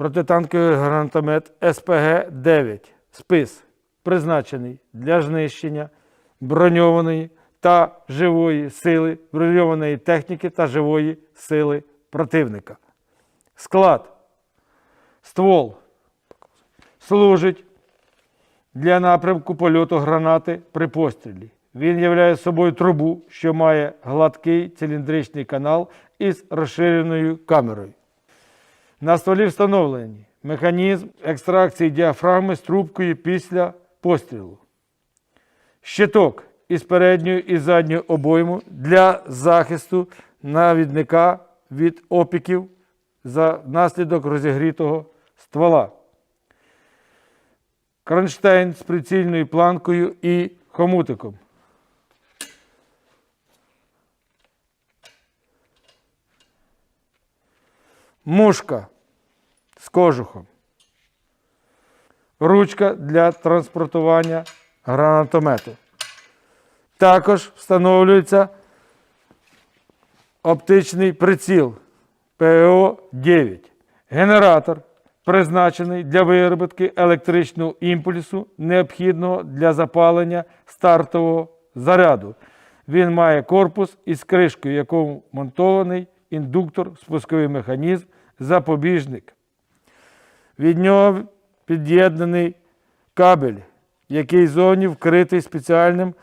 Протитанковий гранатомет СПГ-9 спис призначений для знищення броньованої та живої сили, броньованої техніки та живої сили противника. Склад. Ствол служить для напрямку польоту гранати при пострілі. Він являє собою трубу, що має гладкий циліндричний канал із розширеною камерою. На столі встановлені механізм екстракції діафрагми з трубкою після пострілу. Щиток із передньою і задньою обойму для захисту навідника від опіків за наслідок розігрітого ствола. Кронштейн з прицільною планкою і хомутиком. Мушка з кожухом. Ручка для транспортування гранатомету. Також встановлюється оптичний приціл ПО-9. Генератор призначений для виробітки електричного імпульсу, необхідного для запалення стартового заряду. Він має корпус із кришкою, в якому монтований індуктор, спусковий механізм, запобіжник. Від нього під'єднаний кабель, який зовні вкритий спеціальним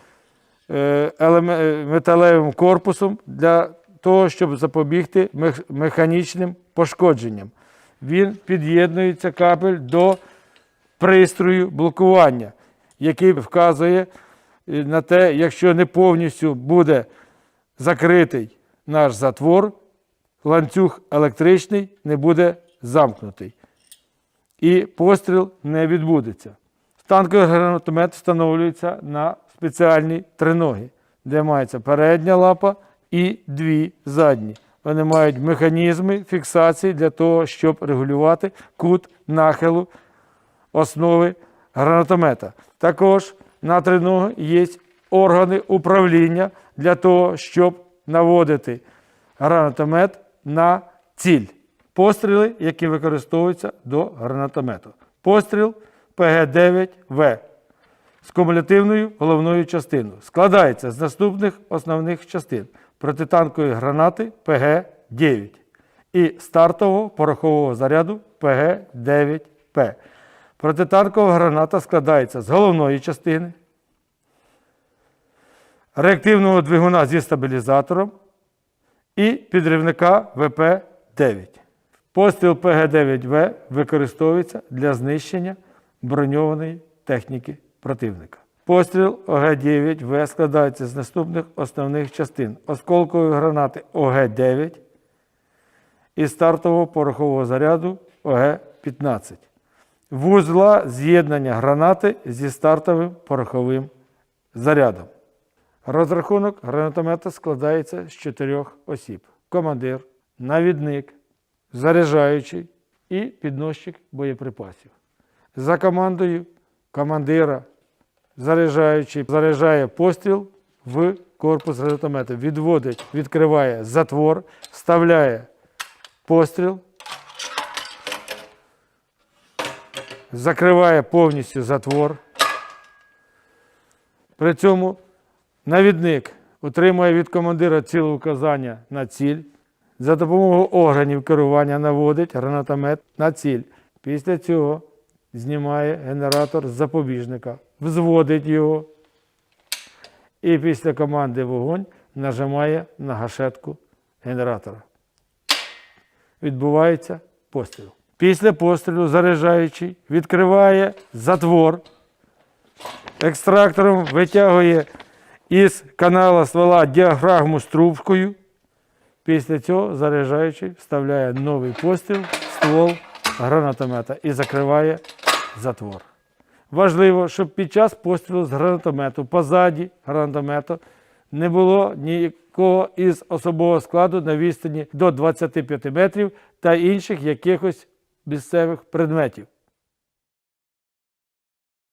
е, е, металевим корпусом для того, щоб запобігти механічним пошкодженням. Він під'єднується кабель до пристрою блокування, який вказує е, на те, якщо не повністю буде закритий наш затвор, ланцюг електричний не буде замкнутий. І постріл не відбудеться. Танковий гранатомет встановлюється на спеціальні триноги, де мається передня лапа і дві задні. Вони мають механізми фіксації для того, щоб регулювати кут нахилу основи гранатомета. Також на триноги є органи управління для того, щоб наводити гранатомет на ціль. Постріли, які використовуються до гранатомету. Постріл ПГ-9В з кумулятивною головною частиною. Складається з наступних основних частин протитанкової гранати ПГ-9 і стартового порохового заряду ПГ-9П. Протитанкова граната складається з головної частини, реактивного двигуна зі стабілізатором і підривника ВП-9. Постріл ПГ-9В використовується для знищення броньованої техніки противника. Постріл ОГ-9В складається з наступних основних частин: осколкової гранати ОГ-9 і стартового порохового заряду ОГ-15. Вузла з'єднання гранати зі стартовим пороховим зарядом. Розрахунок гранатомета складається з чотирьох осіб: командир, навідник, заряджаючий і підносчик боєприпасів. За командою командира заряджаючий заряджає постріл в корпус гранатомета, відводить, відкриває затвор, вставляє постріл, закриває повністю затвор. При цьому навідник отримує від командира ціле указання на ціль. За допомогою органів керування наводить гранатомет на ціль. Після цього знімає генератор з запобіжника, взводить його і після команди вогонь нажимає на гашетку генератора. Відбувається постріл. Після пострілу заряджаючий відкриває затвор, екстрактором витягує із канала ствола діафрагму з трубкою. Після цього заряджаючий вставляє новий постріл ствол гранатомета і закриває затвор. Важливо, щоб під час пострілу з гранатомету позаді гранатомету не було ніякого із особового складу на відстані до 25 метрів та інших якихось місцевих предметів.